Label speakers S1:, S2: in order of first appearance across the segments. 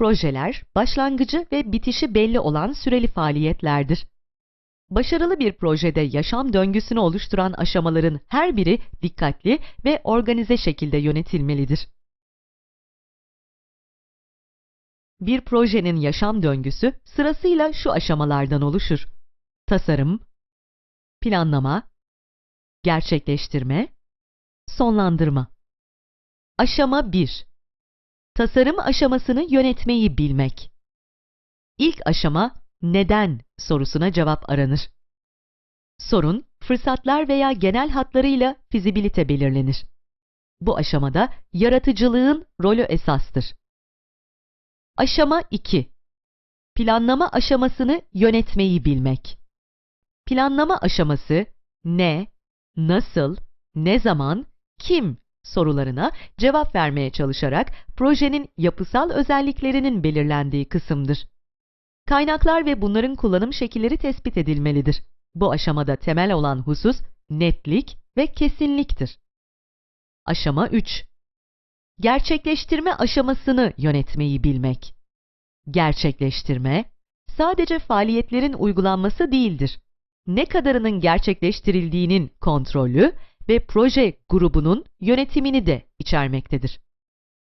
S1: Projeler, başlangıcı ve bitişi belli olan süreli faaliyetlerdir. Başarılı bir projede yaşam döngüsünü oluşturan aşamaların her biri dikkatli ve organize şekilde yönetilmelidir. Bir projenin yaşam döngüsü sırasıyla şu aşamalardan oluşur. Tasarım, planlama, gerçekleştirme, sonlandırma. Aşama 1. Tasarım aşamasını yönetmeyi bilmek. İlk aşama neden sorusuna cevap aranır. Sorun, fırsatlar veya genel hatlarıyla fizibilite belirlenir. Bu aşamada yaratıcılığın rolü esastır. Aşama 2. Planlama aşamasını yönetmeyi bilmek. Planlama aşaması ne, nasıl, ne zaman, kim sorularına cevap vermeye çalışarak projenin yapısal özelliklerinin belirlendiği kısımdır. Kaynaklar ve bunların kullanım şekilleri tespit edilmelidir. Bu aşamada temel olan husus netlik ve kesinliktir. Aşama 3. Gerçekleştirme aşamasını yönetmeyi bilmek. Gerçekleştirme, sadece faaliyetlerin uygulanması değildir. Ne kadarının gerçekleştirildiğinin kontrolü ve proje grubunun yönetimini de içermektedir.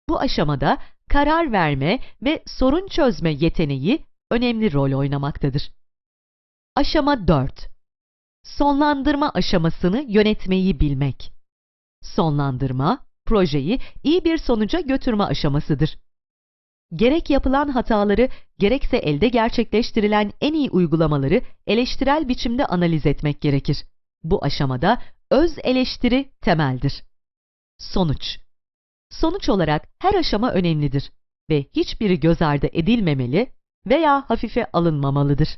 S1: Bu aşamada karar verme ve sorun çözme yeteneği önemli rol oynamaktadır. Aşama 4. Sonlandırma aşamasını yönetmeyi bilmek. Sonlandırma, projeyi iyi bir sonuca götürme aşamasıdır. Gerek yapılan hataları, gerekse elde gerçekleştirilen en iyi uygulamaları eleştirel biçimde analiz etmek gerekir. Bu aşamada öz eleştiri temeldir. Sonuç Sonuç olarak her aşama önemlidir ve hiçbiri göz ardı edilmemeli veya hafife alınmamalıdır.